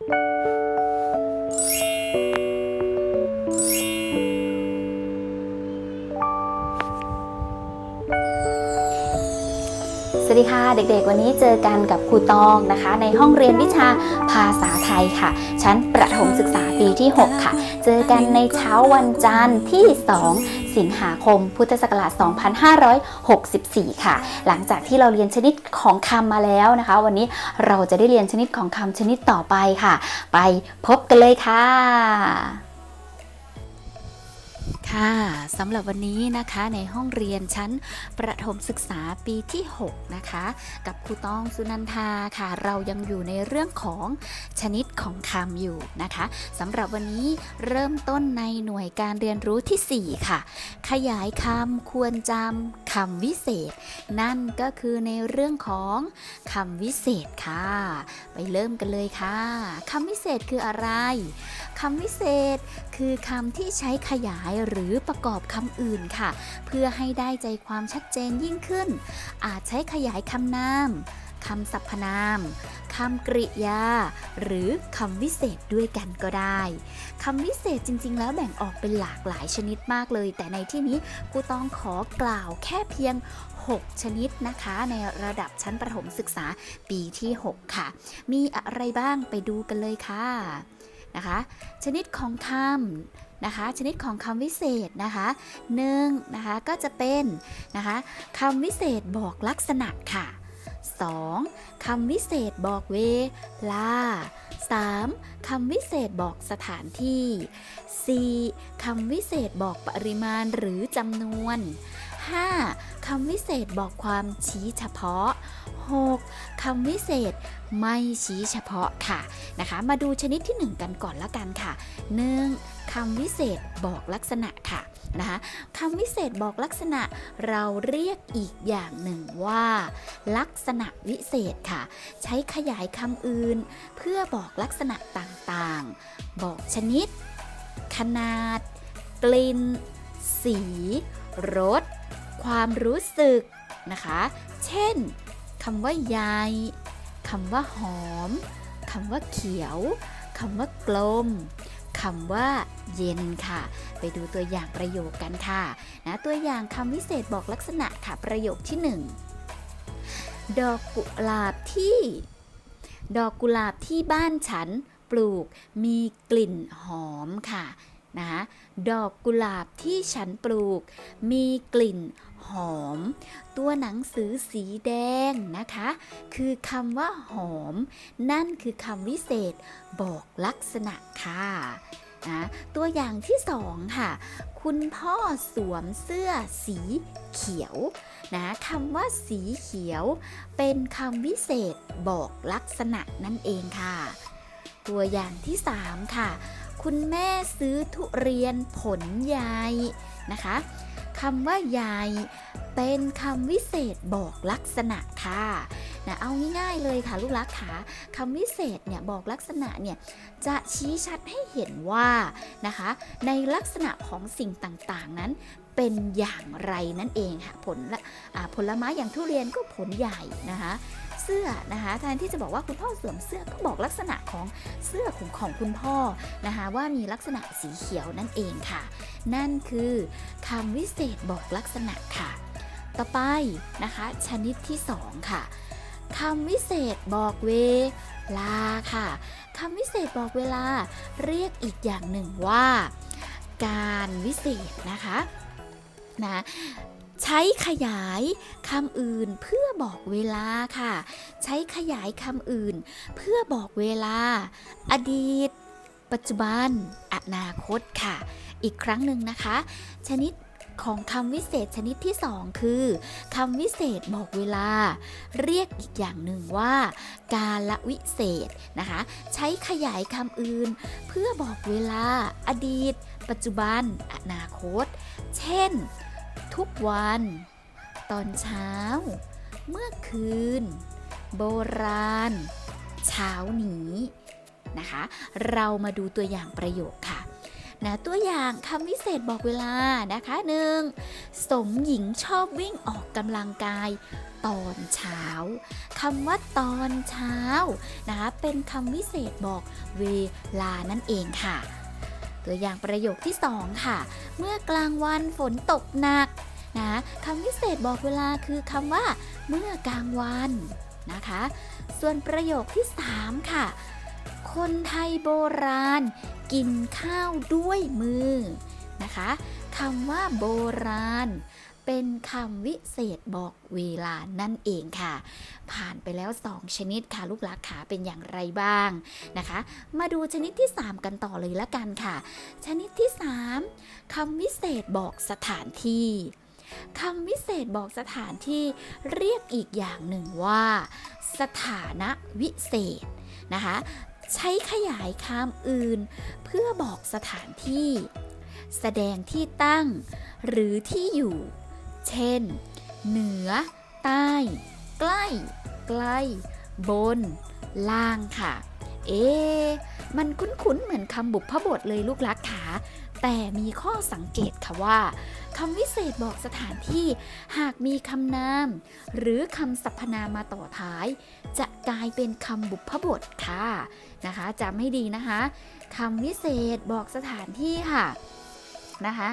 สวัสดีค่ะ เด็กๆ วันนี้เจอกันกับครูตองนะคะ ในห้องเรียนวิชาภาษาไทยค่ะ ชั้นประถมศึกษาปีที่ 6 ค่ะ เจอกันในเช้าวันจันทร์ที่ 2 สิงหาคม พุทธศักราช 2564 ค่ะ หลังจากที่เราเรียนชนิดของคำมาแล้วนะคะ วันนี้เราจะได้เรียนชนิดของคำชนิดต่อไปค่ะ ไปพบกันเลยค่ะ ค่ะสำหรับวันนี้นะคะในห้องเรียนชั้นประถมศึกษาปีที่ 6 นะคะ กับครูต้องสุนันทาค่ะ เรายังอยู่ในเรื่องของชนิดของคำอยู่นะคะสำหรับวันนี้เริ่มต้นในหน่วยการเรียนรู้ทีสี่ 4 ค่ะ ขยายคำควรจำคำวิเศษ นั่นก็คือในเรื่องของคำวิเศษค่ะ ไปเริ่มกันเลยค่ะคำวิเศษคืออะไรคำวิเศษคือคำที่ใช้ขยายหรือือประกอบคำอื่นค่ะ เพื่อให้ได้ใจความชัดเจนยิ่งขึ้น อาจใช้ขยายคำนามคำสรรพนามคำกริยา หรือคำวิเศษด้วยกันก็ได้คำวิเศษจริง ๆ แล้วแบ่งออกเป็นหลากหลายชนิดมากเลย แต่ในที่นี้ครูต้องขอกล่าวแค่เพียง 6 ชนิดนะคะ ในระดับชั้นประถมศึกษาปีที่ 6 ค่ะ มีอะไรบ้างไปดูกันเลยค่ะนะคะ ชนิดของคำ นะคะ ชนิดของคำวิเศษนะคะหนึ่งนะคะก็จะเป็นนะคะคำวิเศษบอกลักษณะค่ะ 2. คำวิเศษบอกเวลา 3. คำวิเศษบอกสถานที่ 4. คำวิเศษบอกปริมาณหรือจำนวน 5. คำวิเศษบอกความชี้เฉพาะ 6. คำวิเศษไม่ชี้เฉพาะค่ะนะคะ มาดูชนิดที่ 1 กันก่อนละกันค่ะ 1. คำวิเศษบอกลักษณะค่ะนะคะคำวิเศษบอกลักษณะเราเรียกอีกอย่างหนึ่งว่า ลักษณะวิเศษค่ะ ใช้ขยายคำอื่น เพื่อบอกลักษณะต่างๆ บอกชนิด ขนาด กลิ่น สีรส ความรู้สึกนะคะ เช่นคำว่าใยคำว่าหอมคำว่าเขียวคำว่ากลมคำว่าเย็นค่ะ ไปดูตัวอย่างประโยคกันค่ะนะตัวอย่างคำวิเศษบอกลักษณะค่ะประโยคที่ 1 ดอกกุหลาบที่ ดอกกุหลาบที่บ้านฉันปลูกมีกลิ่นหอมค่ะ นะคะดอกกุหลาบที่ฉันปลูก มีกลิ่นหอม ตัวหนังสือสีแดงนะคะ คือคำว่าหอม นั่นคือคำวิเศษบอกลักษณะค่ะนะตัวอย่างที่สองค่ะ คุณพ่อสวมเสื้อสีเขียวนะคำว่าสีเขียว เป็นคำวิเศษบอกลักษณะนั่นเองค่ะ ตัวอย่างที่3ค่ะ คุณแม่ซื้อทุเรียนผลใหญ่นะคะคำว่าใหญ่เป็นคำวิเศษบอกลักษณะค่ะนะเอาง่ายๆเลยค่ะลูกรักค่ะคำวิเศษเนี่ยบอกลักษณะเนี่ยจะชี้ชัดให้เห็นว่านะคะ ในลักษณะของสิ่งต่างๆนั้น เป็นอย่างไรนั่นเองค่ะผลละผลไม้อย่างทุเรียนก็ผลใหญ่นะคะเสื้อนะคะแทนที่จะบอกว่าคุณพ่อสวมเสื้อก็บอกลักษณะของเสื้อของของคุณพ่อนะคะว่ามีลักษณะสีเขียวนั่นเองค่ะ นั่นคือคำวิเศษบอกลักษณะค่ะ ต่อไปนะคะชนิดที่ 2 ค่ะคำวิเศษบอกเวลาค่ะคำวิเศษบอกเวลาเรียกอีกอย่างหนึ่งว่า การวิเศษนะคะ นะ ใช้ขยายคำอื่นเพื่อบอกเวลาค่ะ ใช้ขยายคำอื่น เพื่อบอกเวลา อดีต ปัจจุบัน อนาคตค่ะ อีกครั้งหนึ่งนะคะ ชนิดของคำวิเศษชนิดที่ 2 คือคำวิเศษบอกเวลา เรียกอีกอย่างหนึ่งว่า กาลวิเศษนะคะ ใช้ขยายคำอื่น เพื่อบอกเวลา อดีต ปัจจุบัน อนาคต เช่น ทุกวัน ตอนเช้า เมื่อคืน โบราณ เช้านี้นะคะ เรามาดูตัวอย่างประโยคค่ะนะตัวอย่างคำวิเศษบอกเวลานะคะหนึ่งสมหญิงชอบวิ่งออกกำลังกายตอนเช้าคำว่าตอนเช้านะคะเป็นคำวิเศษบอกเวลานั่นเองค่ะ ตัวอย่างประโยคที่ 2 ค่ะ เมื่อกลางวันฝนตกหนักนะคำพิเศษบอกเวลาคือคำว่า เมื่อกลางวันนะคะ ส่วนประโยคที่ 3 ค่ะ คนไทยโบราณ กินข้าวด้วยมือนะคะคำว่าโบราณ เป็นคำวิเศษบอกเวลานั่นเองค่ะ ผ่านไปแล้ว 2 ชนิดค่ะ ลูกหลักขาเป็นอย่างไรบ้างนะคะ มาดูชนิดที่ 3 กันต่อเลยละกันค่ะ ชนิดที่ 3คำวิเศษบอกสถานที่คำวิเศษบอกสถานที่เรียกอีกอย่างหนึ่งว่า สถานะวิเศษนะคะ ใช้ขยายคำอื่น เพื่อบอกสถานที่ แสดงที่ตั้ง หรือที่อยู่ เช่น เหนือ ใต้ ใกล้ใกล้บน ล่างค่ะ เอ๊มันคุ้นๆเหมือนคำบุพบทเลยลูกรักขาแต่มีข้อสังเกตค่ะว่าคำวิเศษบอกสถานที่หากมีคำนาม หรือคำสรรพนามมาต่อท้าย จะกลายเป็นคำบุพบทค่ะนะคะจำให้ดีนะคะคำวิเศษบอกสถานที่ค่ะ นะคะ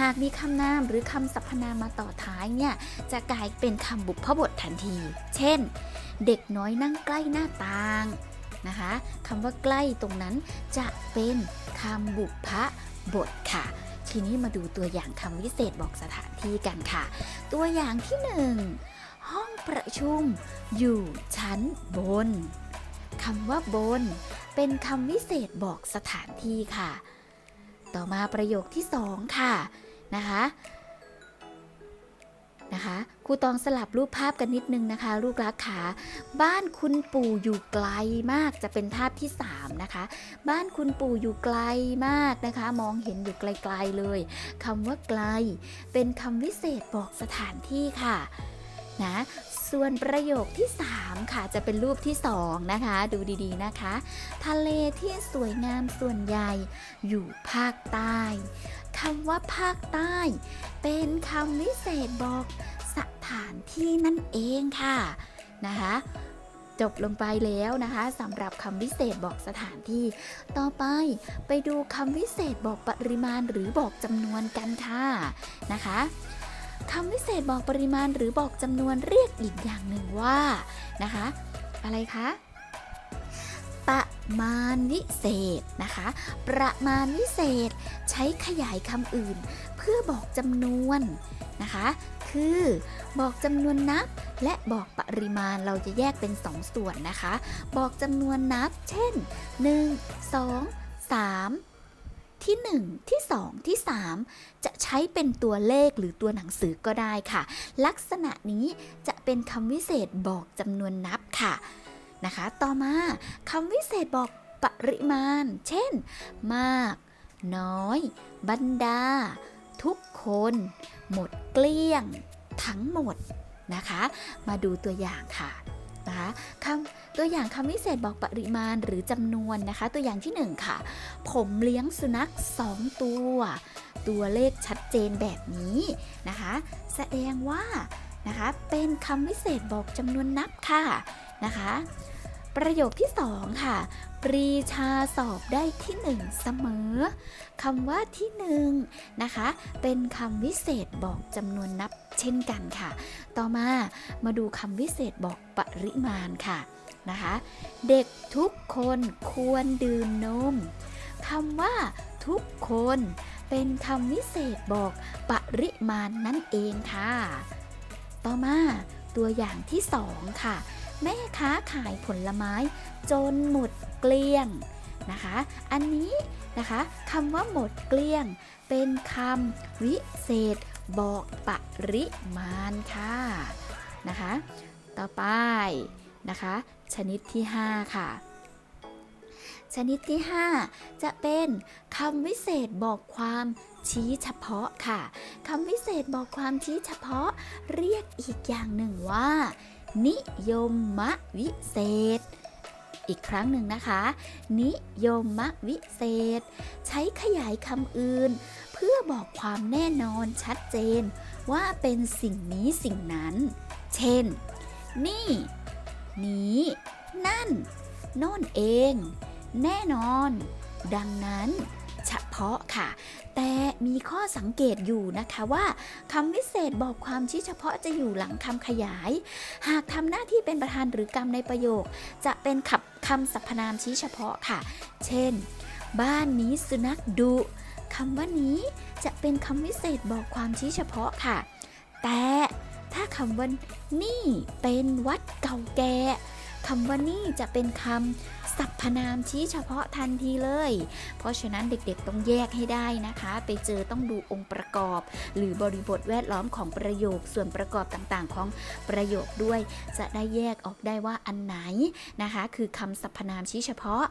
หากมีคำนามหรือคำสรรพนามมาต่อท้ายเนี่ย จะกลายเป็นคำบุพบททันที เช่น เด็กน้อยนั่งใกล้หน้าต่างนะคะคำว่าใกล้ตรงนั้นจะเป็นคำบุพบทค่ะ ทีนี้มาดูตัวอย่างคำวิเศษบอกสถานที่กันค่ะ ตัวอย่างที่หนึ่งห้องประชุมอยู่ชั้นบนคำว่าบน เป็นคำวิเศษบอกสถานที่ค่ะ ต่อมาประโยคที่สองค่ะนะคะนะคะครูตองสลับรูปภาพกันนิดนึงนะคะ ลูกรักขาบ้านคุณปู่อยู่ไกลมากจะเป็นภาพที่ 3 นะคะ บ้านคุณปู่อยู่ไกลมากนะคะ มองเห็นอยู่ไกลๆเลยคำว่าไกล เป็นคำวิเศษบอกสถานที่ค่ะ นะ ส่วนประโยคที่ 3 ค่ะจะเป็นรูปที่ 2 นะคะ ดูดีๆนะคะ ทะเลที่สวยงามส่วนใหญ่อยู่ภาคใต้คำว่าภาคใต้ เป็นคำวิเศษบอกสถานที่นั่นเองค่ะนะคะจบลงไปแล้วนะคะสำหรับคำวิเศษบอกสถานที่ ต่อไปไปดูคำวิเศษบอกปริมาณหรือบอกจำนวนกันค่ะนะคะ คำวิเศษบอกปริมาณหรือบอกจำนวนเรียกอีกอย่างหนึ่งว่านะคะ อะไรคะประมาณวิเศษนะคะ ประมาณวิเศษใช้ขยายคำอื่น เพื่อบอกจำนวนนะคะ คือบอกจำนวนนับ และบอกปริมาณเราจะแยกเป็น 2ส่วนนะคะ บอกจำนวนนับ เช่น 1 2 3 ที่ 1 ที่ 2 ที่ 3 จะใช้เป็นตัวเลขหรือตัวหนังสือก็ได้ค่ะ ลักษณะนี้จะเป็นคำวิเศษบอกจำนวนนับค่ะนะคะ ต่อมาคำวิเศษบอกปริมาณ เช่น มาก น้อย บรรดา ทุกคน หมดเกลี้ยง ทั้งหมดนะคะ มาดูตัวอย่างค่ะ นะคะคำตัวอย่างคำวิเศษบอกปริมาณหรือจำนวนนะคะ ตัวอย่างที่ 1 ค่ะ ผมเลี้ยงสุนัข 2 ตัว ตัวเลขชัดเจนแบบนี้นะคะ แสดงว่านะคะเป็นคำวิเศษบอกจำนวนนับค่ะนะคะ ประโยคที่ 2 ค่ะ ปรีชาสอบได้ที่ 1 เสมอคำว่าที่1นะคะ เป็นคำวิเศษบอกจำนวนนับเช่นกันค่ะ ต่อมามาดูคำวิเศษบอกปริมาณค่ะนะคะ เด็กทุกคนควรดื่มนมคำว่า ทุกคน เป็นคำวิเศษบอกปริมาณนั่นเองค่ะ ต่อมาตัวอย่างที่ 2 ค่ะ แม่ค้าขายผลไม้จนหมดเกลี้ยงนะคะ อันนี้นะคะคำว่าหมดเกลี้ยง เป็นคำวิเศษบอกปริมาณค่ะนะคะ ต่อไปนะคะ ชนิดที่ 5 ค่ะ ชนิดที่ 5 จะเป็นคำวิเศษบอกความชี้เฉพาะค่ะคำวิเศษบอกความชี้เฉพาะ เรียกอีกอย่างหนึ่งว่า นิยมมะวิเศษ อีกครั้งหนึ่งนะคะ นิยมมะวิเศษ ใช้ขยายคำอื่น เพื่อบอกความแน่นอนชัดเจน ว่าเป็นสิ่งนี้สิ่งนั้น เช่น นี่ นี้ นั่น โน่นเอง แน่นอน ดังนั้น เฉพาะค่ะ แต่มีข้อสังเกตอยู่นะคะว่าคำวิเศษบอกความชี้เฉพาะจะอยู่หลังคำขยาย หากทำหน้าที่เป็นประธานหรือกรรมในประโยค จะเป็นขับคำสรรพนามชี้เฉพาะค่ะ เช่น บ้านนี้สุนัขดุคำว่านี้จะเป็นคำวิเศษบอกความชี้เฉพาะค่ะ แต่ถ้าคำว่านี่เป็นวัดเก่าแก่คำว่านี่จะเป็นคำ สรรพนามชี้เฉพาะทันทีเลย เพราะฉะนั้นเด็กๆต้องแยกให้ได้นะคะ ไปเจอต้องดูองค์ประกอบ หรือบริบทแวดล้อมของประโยคส่วนประกอบต่างๆ ของประโยคด้วย จะได้แยกออกได้ว่าอันไหนนะคะ คือคำสรรพนามชี้เฉพาะ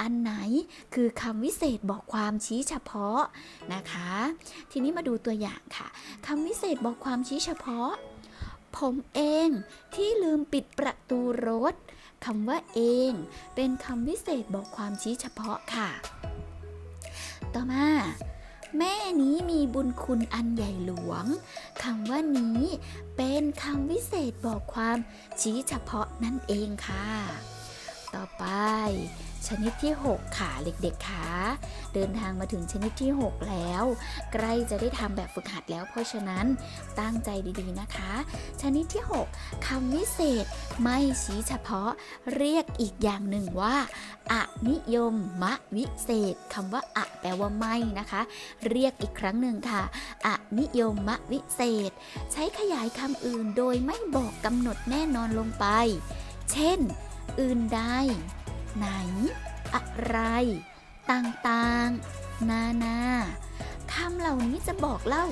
อันไหนคือคำวิเศษบอกความชี้เฉพาะนะคะ ทีนี้มาดูตัวอย่างค่ะคำวิเศษบอกความชี้เฉพาะ ผมเองที่ลืมปิดประตูรถ คำว่าเอง เป็นคำวิเศษบอกความชี้เฉพาะค่ะ ต่อมาแม่นี้มีบุญคุณอันใหญ่หลวงคำว่านี้เป็นคำวิเศษบอกความชี้เฉพาะนั่นเองค่ะ ต่อไป ชนิดที่ 6 ค่ะเด็กๆค่ะเดินทางมาถึงชนิดที่ 6 แล้ว ใกล้จะได้ทำแบบฝึกหัดแล้ว เพราะฉะนั้นตั้งใจดีๆนะคะ ชนิดที่ 6คำวิเศษไม่ชี้เฉพาะ เรียกอีกอย่างหนึ่งว่าอะนิยมมะวิเศษคำว่าอะแปลว่าไม่นะคะ เรียกอีกครั้งหนึ่งค่ะอะนิยมมะวิเศษ ใช้ขยายคำอื่นโดยไม่บอกกำหนดแน่นอนลงไป เช่น อื่นใด ไหน อะไร ต่างๆ นานาคำเหล่านี้จะบอกเล่า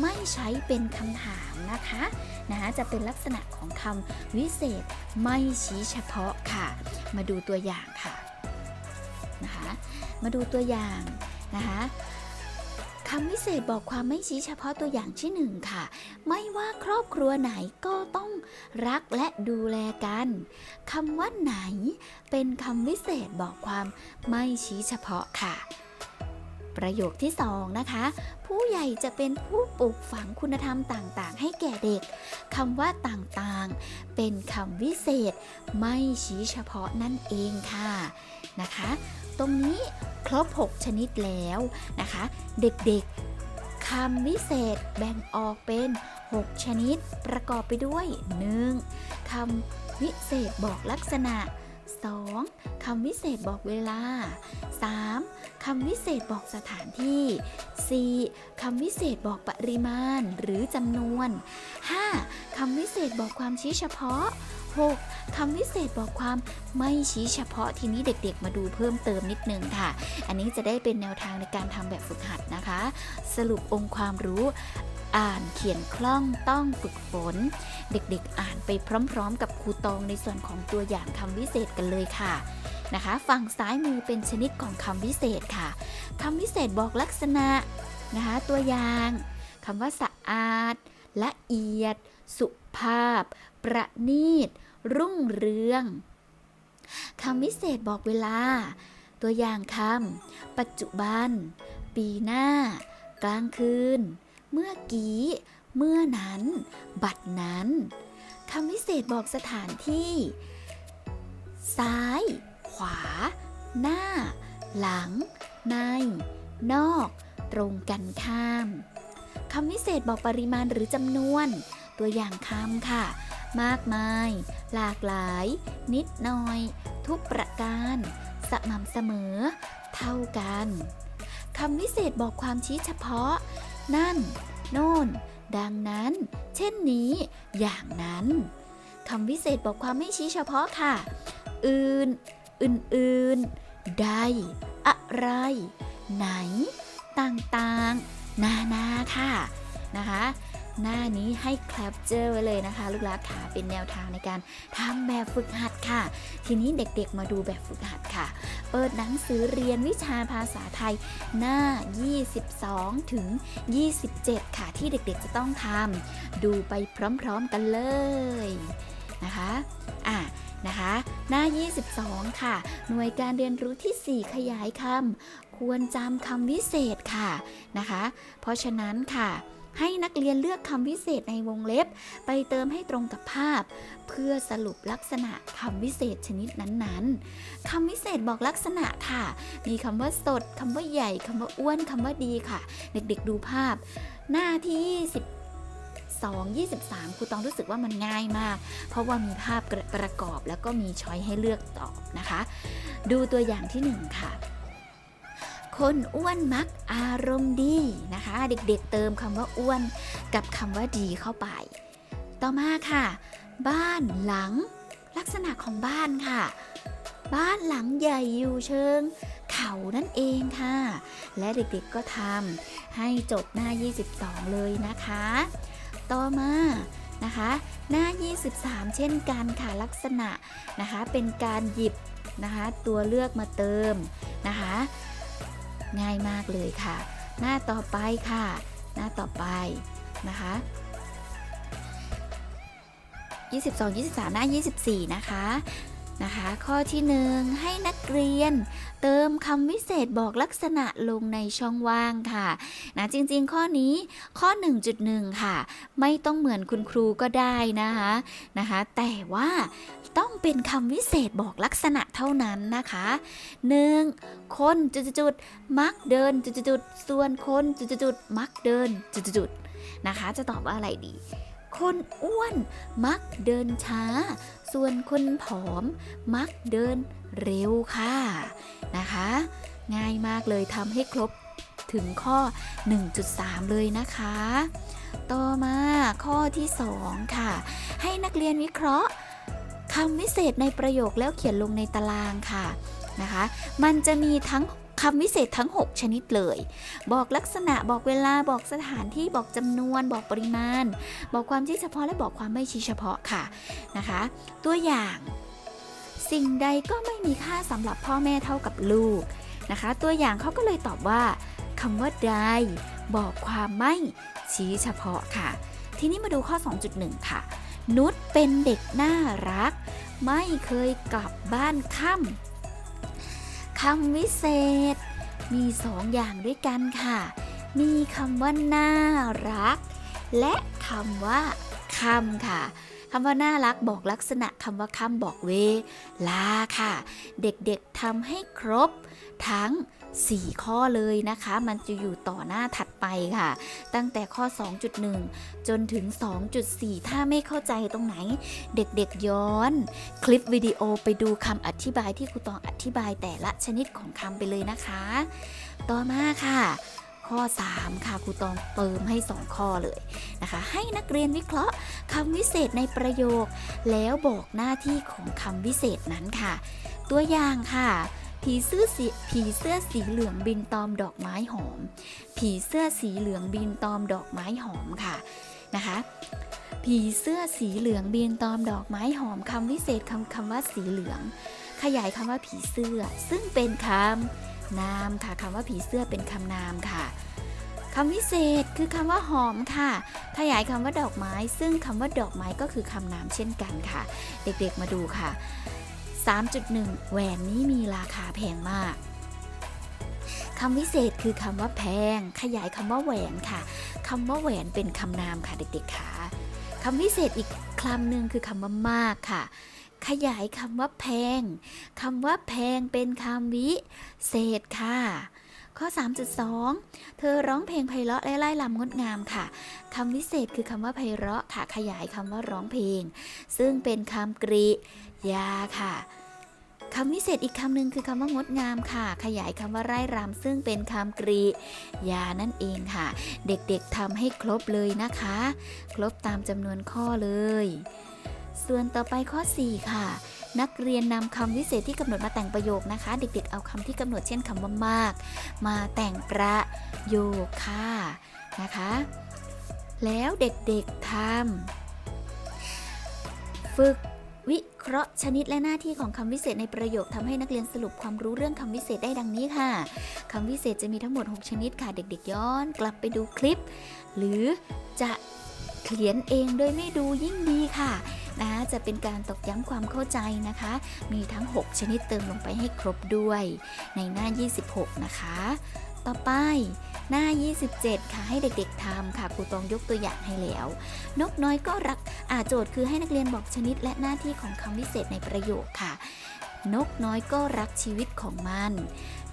ไม่ใช้เป็นคำถามนะคะนะคะจะเป็นลักษณะของคำวิเศษไม่ชี้เฉพาะค่ะ มาดูตัวอย่างค่ะนะคะ มาดูตัวอย่างนะคะ คำวิเศษบอกความไม่ชี้เฉพาะตัวอย่างที่หนึ่งค่ะ ไม่ว่าครอบครัวไหนก็ต้องรักและดูแลกันคำว่าไหน เป็นคำวิเศษบอกความไม่ชี้เฉพาะค่ะ ประโยคที่สองนะคะ ผู้ใหญ่จะเป็นผู้ปลูกฝังคุณธรรมต่างๆ ให้แก่เด็กคำว่าต่างๆ เป็นคำวิเศษ ไม่ชี้เฉพาะนั่นเองค่ะนะคะ ตรงนี้ครบ 6 ชนิดแล้วนะคะ เด็กๆคำวิเศษแบ่งออกเป็น 6 ชนิดประกอบไปด้วย 1. คำวิเศษบอกลักษณะ 2. คำวิเศษบอกเวลา 3. คำวิเศษบอกสถานที่ 4. คำวิเศษบอกปริมาณหรือจำนวน 5. คำวิเศษบอกความชี้เฉพาะ 6. คำวิเศษบอกความไม่ชี้เฉพาะทีนี้เด็กๆ มาดูเพิ่มเติมนิดนึงค่ะ อันนี้จะได้เป็นแนวทางในการทำแบบฝึกหัดนะคะ สรุปองค์ความรู้อ่านเขียนคล่องต้องฝึกฝน เด็กๆอ่านไปพร้อมๆ กับครูตองในส่วนของตัวอย่างคำวิเศษกันเลยค่ะนะคะ ฝั่งซ้ายมือเป็นชนิดของคำวิเศษค่ะคำวิเศษบอกลักษณะนะคะตัวอย่างคำว่าสะอาด ละเอียด สุภาพ ประณีต รุ่งเรืองคำวิเศษบอกเวลา ตัวอย่างคำปัจจุบัน ปีหน้า กลางคืน เมื่อกี้ เมื่อนั้น บัดนั้นคำวิเศษบอกสถานที่ ซ้าย ขวา หน้า หลัง ใน นอก ตรงกันข้าม คำวิเศษบอกปริมาณหรือจำนวน ตัวอย่างคำค่ะ มากมาย หลากหลาย นิดหน่อย ทุกประการ สม่ำเสมอ เท่ากันคำวิเศษบอกความชี้เฉพาะ นั่น โน่น ดังนั้น เช่นนี้ อย่างนั้นคำวิเศษบอกความไม่ชี้เฉพาะค่ะ อื่น อื่นๆ ใด อะไร ไหน ต่างๆ หน้าหน้าค่ะนะคะ หน้านี้ให้แคปเจอร์ไว้เลยนะคะ ลูกหลานขาเป็นแนวทางในการทำแบบฝึกหัดค่ะ ทีนี้เด็กๆมาดูแบบฝึกหัดค่ะ เปิดหนังสือเรียนวิชาภาษาไทยหน้า 22 ถึง 27 ค่ะที่เด็กๆจะต้องทำดูไปพร้อมๆกันเลยนะคะ อะ นะคะ หน้า 22 ค่ะ หน่วยการเรียนรู้ที่ 4 ขยายคำควรจำคำวิเศษค่ะนะคะ เพราะฉะนั้นค่ะให้นักเรียนเลือกคำวิเศษในวงเล็บ ไปเติมให้ตรงกับภาพ เพื่อสรุปลักษณะคำวิเศษชนิดนั้นๆคำวิเศษบอกลักษณะค่ะ มีคำว่าสดคำว่าใหญ่คำว่าอ้วนคำว่าดีค่ะ เด็กๆดูภาพ หน้าที่ 22 23 ครูตองรู้สึกว่ามันง่ายมาก เพราะว่ามีภาพประกอบแล้วก็มีช้อยให้เลือกตอบนะคะ ดูตัวอย่างที่หนึ่งค่ะ คนอ้วนมักอารมณ์ดีนะคะ เด็กๆเติมคำว่าอ้วนกับคำว่าดีเข้าไป ต่อมาค่ะ บ้านหลัง ลักษณะของบ้านค่ะ บ้านหลังใหญ่อยู่เชิงเขานั่นเองค่ะ และเด็กๆก็ทำให้จบหน้า 22 เลยนะคะ ต่อมานะคะ หน้า 23 เช่นกันค่ะลักษณะนะคะ เป็นการหยิบนะคะ ตัวเลือกมาเติมนะคะ ง่ายมากเลยค่ะ หน้าต่อไปค่ะ หน้าต่อไปนะคะ22 23 หน้า 24 นะคะ นะคะ ข้อที่หนึ่งให้นักเรียน เติมคำวิเศษบอกลักษณะลงในช่องว่างค่ะนะจริงๆ ข้อนี้ข้อ 1.1 ค่ะ ไม่ต้องเหมือนคุณครูก็ได้นะคะนะคะ แต่ว่าต้องเป็นคำวิเศษบอกลักษณะเท่านั้นนะคะ 1. คนจุดๆมักเดินจุดๆส่วนคนจุดๆมักเดินจุดๆนะคะ จะตอบว่าอะไรดี คนอ้วนมักเดินช้า ส่วนคนผอมมักเดินเร็วค่ะนะคะ ง่ายมากเลยทำให้ครบถึงข้อ 1.3 เลยนะคะ ต่อมาข้อที่ 2 ค่ะ ให้นักเรียนวิเคราะห์คำวิเศษในประโยคแล้วเขียนลงในตารางค่ะนะคะ มันจะมีทั้ง คำวิเศษทั้ง 6 ชนิดเลย บอกลักษณะบอกเวลาบอกสถานที่บอกจำนวน บอกปริมาณ บอกความชี้เฉพาะและบอกความไม่ชี้เฉพาะค่ะนะคะ ตัวอย่าง สิ่งใดก็ไม่มีค่าสำหรับพ่อแม่เท่ากับลูกนะคะ ตัวอย่างเขาก็เลยตอบว่าคำว่าใดบอกความไม่ชี้เฉพาะค่ะ ทีนี้มาดูข้อ 2.1 ค่ะ นุชเป็นเด็กน่ารัก ไม่เคยกลับบ้านค่ำ คำวิเศษ มีสองอย่างด้วยกันค่ะ มีคำว่าน่ารัก และคำว่าคำค่ะคำว่าน่ารักบอกลักษณะคำว่าคำบอกเวลาค่ะ เด็กๆทำให้ครบ ทั้ง 4 ข้อเลยนะคะ มันจะอยู่ต่อหน้าถัดไปค่ะ ตั้งแต่ข้อ 2.1 จนถึง 2.4 ถ้าไม่เข้าใจตรงไหน เด็กๆย้อน คลิปวิดีโอไปดูคำอธิบายที่ครูตองอธิบายแต่ละชนิดของคำไปเลยนะคะ ต่อมาค่ะข้อ 3 ค่ะครูตองเติมให้ 2 ข้อเลยนะคะ ให้นักเรียนวิเคราะห์คำวิเศษในประโยค แล้วบอกหน้าที่ของคำวิเศษนั้นค่ะ ตัวอย่างค่ะ ผีเสื้อสีผีเสื้อสีเหลืองบินตอมดอกไม้หอม ผีเสื้อสีเหลืองบินตอมดอกไม้หอมค่ะนะคะผีเสื้อสีเหลืองบินตอมดอกไม้หอมคำวิเศษคำคำว่าสีเหลือง ขยายคำว่าผีเสื้อ ซึ่งเป็นคำนามค่ะคำว่าผีเสื้อเป็นคำนามค่ะคำวิเศษคือคำว่าหอมค่ะ ขยายคำว่าดอกไม้ ซึ่งคำว่าดอกไม้ก็คือคำนามเช่นกันค่ะ เด็กๆมาดูค่ะ 3.1 แหวนนี้มีราคาแพงมากคำวิเศษคือคำว่าแพง ขยายคำว่าแหวนค่ะคำว่าแหวนเป็นคำนามค่ะเด็กๆค่ะคำวิเศษอีกคำหนึ่งคือคำว่ามากค่ะ ขยายคำว่าแพงคำว่าแพงเป็นคำวิเศษค่ะ ข้อ 3.2 เธอร้องเพลงไพเราะและไล่ลำงดงามค่ะคำวิเศษคือคำว่าไพเราะค่ะขยายคำว่าร้องเพลง ซึ่งเป็นคำกริยาค่ะคำวิเศษอีกคำหนึ่งคือคำว่างดงามค่ะ ขยายคำว่าไร่รำซึ่งเป็นคำกริยานั่นเองค่ะ เด็กๆทำให้ครบเลยนะคะ ครบตามจำนวนข้อเลย ส่วนต่อไปข้อ 4 ค่ะ นักเรียนนำคำวิเศษที่กำหนดมาแต่งประโยคนะคะ เด็กๆ เอาคำที่กำหนดเช่นคำว่ามาก มาแต่งประโยคค่ะนะคะ แล้วเด็กๆทำฝึกวิเคราะห์ชนิดและหน้าที่ของคำวิเศษในประโยคทำให้นักเรียนสรุปความรู้เรื่องคำวิเศษได้ดังนี้ค่ะคำวิเศษจะมีทั้งหมด 6 ชนิดค่ะ เด็กๆ ย้อนกลับไปดูคลิป หรือจะเขียนเองโดยไม่ดูยิ่งดีค่ะ นะจะเป็นการตอกย้ำความเข้าใจนะคะ มีทั้ง 6 ชนิดเติมลงไปให้ครบด้วยในหน้า 26 นะคะ ต่อไปหน้า 27 ค่ะ ให้เด็กๆทำค่ะครูตองยกตัวอย่างให้แล้ว นกน้อยก็รักอ่าโจทย์คือให้นักเรียนบอกชนิดและหน้าที่ของคำวิเศษในประโยคค่ะ นกน้อยก็รักชีวิตของมัน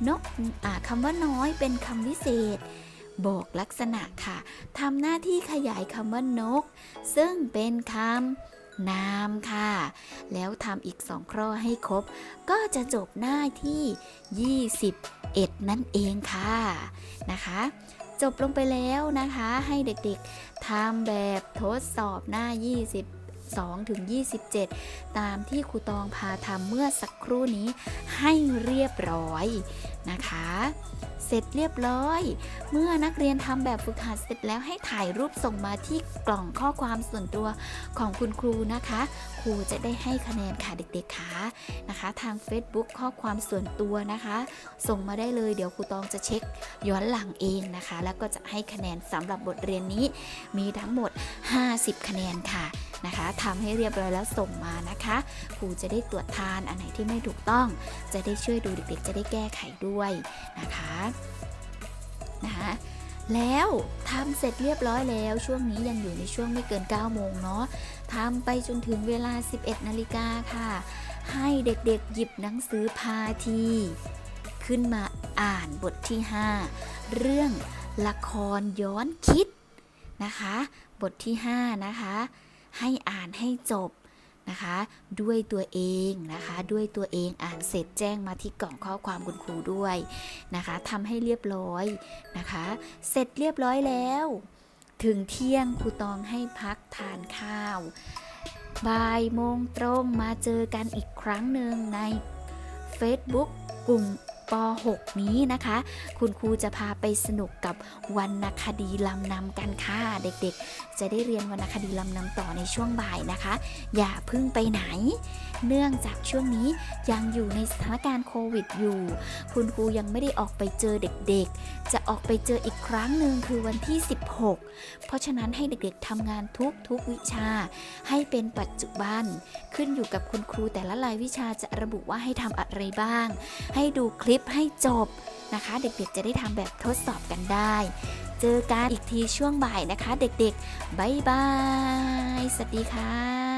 นกอ่าคำว่าน้อยเป็นคำวิเศษ บอกลักษณะค่ะทำหน้าที่ขยายคำว่านก ซึ่งเป็นคำ น้ำค่ะ แล้วทำอีกสองข้อให้ครบ ก็จะจบหน้าที่ 21 นั่นเองค่ะนะคะ จบลงไปแล้วนะคะ ให้เด็กๆทำแบบทดสอบหน้า 21 22-27 ตามที่ครูตองพาทำเมื่อสักครู่นี้ให้เรียบร้อยนะคะ เสร็จเรียบร้อย เมื่อนักเรียนทำแบบฝึกหัดเสร็จแล้วให้ถ่ายรูปส่งมาที่กล่องข้อความส่วนตัวของคุณครูนะคะ ครูจะได้ให้คะแนนค่ะเด็กๆค่ะนะคะ ทาง Facebook ข้อความส่วนตัวนะคะ ส่งมาได้เลยเดี๋ยวครูตองจะเช็คย้อนหลังเองนะคะ แล้วก็จะให้คะแนนสำหรับบทเรียนนี้มีทั้งหมด 50 คะแนนค่ะ นะคะทำให้เรียบร้อยแล้วส่งมานะคะครูจะได้ตรวจทานอันไหนที่ไม่ถูกต้อง จะได้ช่วยดูเด็กๆ จะได้แก้ไขด้วยนะคะนะคะแล้วทำเสร็จเรียบร้อยแล้วช่วงนี้ยังอยู่ในช่วงไม่เกิน 9 โมงเนาะทำไปจนถึงเวลา 11 นาฬิกาค่ะ ให้เด็กๆหยิบหนังสือพาที ขึ้นมาอ่านบทที่ 5 เรื่องละครย้อนคิดนะคะ บทที่ 5 นะคะ ให้อ่านให้จบนะคะ ด้วยตัวเองนะคะ ด้วยตัวเองอ่านเสร็จแจ้งมาที่กล่องข้อความคุณครูด้วยนะคะทำให้เรียบร้อยนะคะ เสร็จเรียบร้อยแล้ว ถึงเที่ยงครูตองให้พักทานข้าวบ่ายโมงตรงมาเจอกันอีกครั้งหนึ่งใน Facebook กลุ่ม ป .6 นี้นะคะ คุณครูจะพาไปสนุกกับวรรณคดีลำนำกันค่ะ เด็กๆ จะได้เรียนวรรณคดีลำนำต่อในช่วงบ่ายนะคะ อย่าพึ่งไปไหน เนื่องจากช่วงนี้ยังอยู่ในสถานการณ์โควิดอยู่ คุณครูยังไม่ได้ออกไปเจอเด็กๆ จะออกไปเจออีกครั้งหนึ่งคือวันที่ 16 เพราะฉะนั้นให้เด็กๆทำงานทุกทุกๆวิชา ให้เป็นปัจจุบัน ขึ้นอยู่กับคุณครูแต่ละรายวิชาจะระบุว่าให้ทำอะไรบ้าง ให้ดูคลิปลิปให้จบนะคะ เด็กๆจะได้ทำแบบทดสอบกันได้ เจอกันอีกทีช่วงบ่ายนะคะ เด็กๆ บ๊ายบาย สวัสดีค่ะ